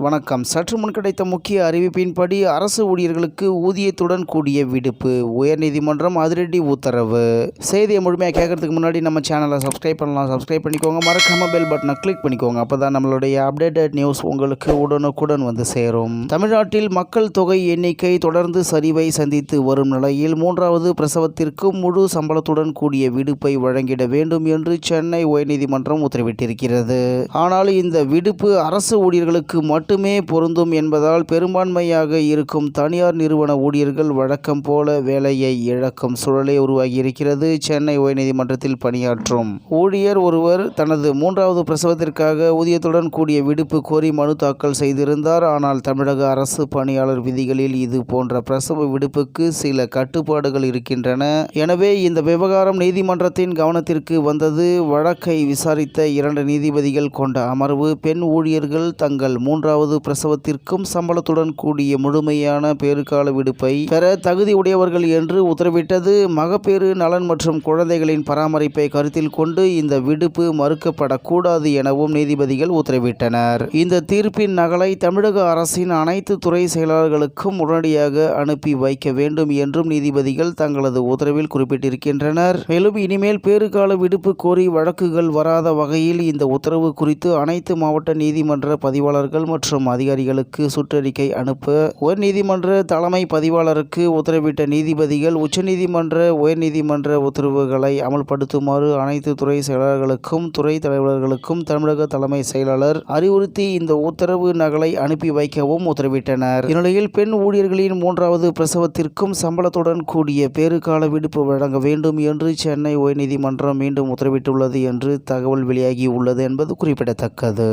வணக்கம். சற்று முன் கிடைத்த முக்கிய அறிவிப்பின்படி அரசு ஊழியர்களுக்கு ஊதியத்துடன் கூடிய விடுப்பு உயர்நீதிமன்றம் அதிரடி உத்தரவு. செய்தியை முழுமையாக கேட்கறதுக்கு முன்னாடி நம்ம சேனலை சப்ஸ்கிரைப் பண்ணலாம். சப்ஸ்கிரைப் பண்ணிக்கோங்க. மறக்காம பெல் பட்டனை கிளிக் பண்ணிக்கோங்க. அப்போ நம்மளுடைய அப்டேட்டட் நியூஸ் உங்களுக்கு உடனுக்குடன் வந்து சேரும். தமிழ்நாட்டில் மக்கள் தொகை எண்ணிக்கை தொடர்ந்து சரிவை சந்தித்து வரும் நிலையில் மூன்றாவது பிரசவத்திற்கு முழு சம்பளத்துடன் கூடிய விடுப்பை வழங்கிட வேண்டும் என்று சென்னை உயர்நீதிமன்றம் உத்தரவிட்டிருக்கிறது. ஆனால் இந்த விடுப்பு அரசு ஊழியர்களுக்கு மட்டும் மட்டுமே பொருந்தும் என்பதால் பெரும்பான்மையாக இருக்கும் தனியார் நிறுவன ஊழியர்கள் வழக்கம் போல வேலையை இழக்கும் சூழலே உருவாகியிருக்கிறது. சென்னை உயர்நீதிமன்றத்தில் பணியாற்றும் ஊழியர் ஒருவர் தனது மூன்றாவது பிரசவத்திற்காக ஊதியத்துடன் கூடிய விடுப்பு கோரி மனு தாக்கல் செய்திருந்தார். ஆனால் தமிழக அரசு பணியாளர் விதிகளில் இது போன்ற பிரசவ விடுப்புக்கு சில கட்டுப்பாடுகள் இருக்கின்றன. எனவே இந்த விவகாரம் நீதிமன்றத்தின் கவனத்திற்கு வந்தது. வழக்கை விசாரித்த இரண்டு நீதிபதிகள் கொண்ட அமர்வு பெண் ஊழியர்கள் தங்கள் மூன்றாவது பிரசவத்திற்கும் சம்பளத்துடன் கூடிய முழுமையான பேறுகால விடுப்பை பெற தகுதி உடையவர்கள் என்று உத்தரவிட்டது. மகப்பேறு நலன் மற்றும் குழந்தைகளின் பராமரிப்பை கருத்தில் கொண்டு இந்த விடுப்பு மறுக்கப்படக்கூடாது எனவும் நீதிபதிகள் உத்தரவிட்டனர். இந்த தீர்ப்பின் நகலை தமிழக அரசின் அனைத்து துறை செயலாளர்களுக்கும் உடனடியாக அனுப்பி வைக்க வேண்டும் என்றும் நீதிபதிகள் தங்களது உத்தரவில் குறிப்பிட்டிருக்கின்றனர். மேலும் இனிமேல் பேறுகால விடுப்பு கோரி வழக்குகள் வராத வகையில் இந்த உத்தரவு குறித்து அனைத்து மாவட்ட நீதிமன்ற பதிவாளர்கள் மற்றும் மற்றும் அதிகாரிகளுக்கு சுற்றறிக்கை அனுப்ப உயர்நீதிமன்ற தலைமை பதிவாளருக்கு உத்தரவிட்ட நீதிபதிகள் உச்சநீதிமன்ற உயர்நீதிமன்ற உத்தரவுகளை அமல்படுத்துமாறு அனைத்து துறை செயலாளர்களுக்கும் துறை தலைவர்களுக்கும் தமிழக தலைமை செயலாளர் அறிவுறுத்தி இந்த உத்தரவு நகலை அனுப்பி வைக்கவும் உத்தரவிட்டனர். இந்நிலையில் பெண் ஊழியர்களின் மூன்றாவது பிரசவத்திற்கும் சம்பளத்துடன் கூடிய பேறுகால விடுப்பு வழங்க வேண்டும் என்று சென்னை உயர்நீதிமன்றம் மீண்டும் உத்தரவிட்டுள்ளது என்று தகவல் வெளியாகி உள்ளது என்பது குறிப்பிடத்தக்கது.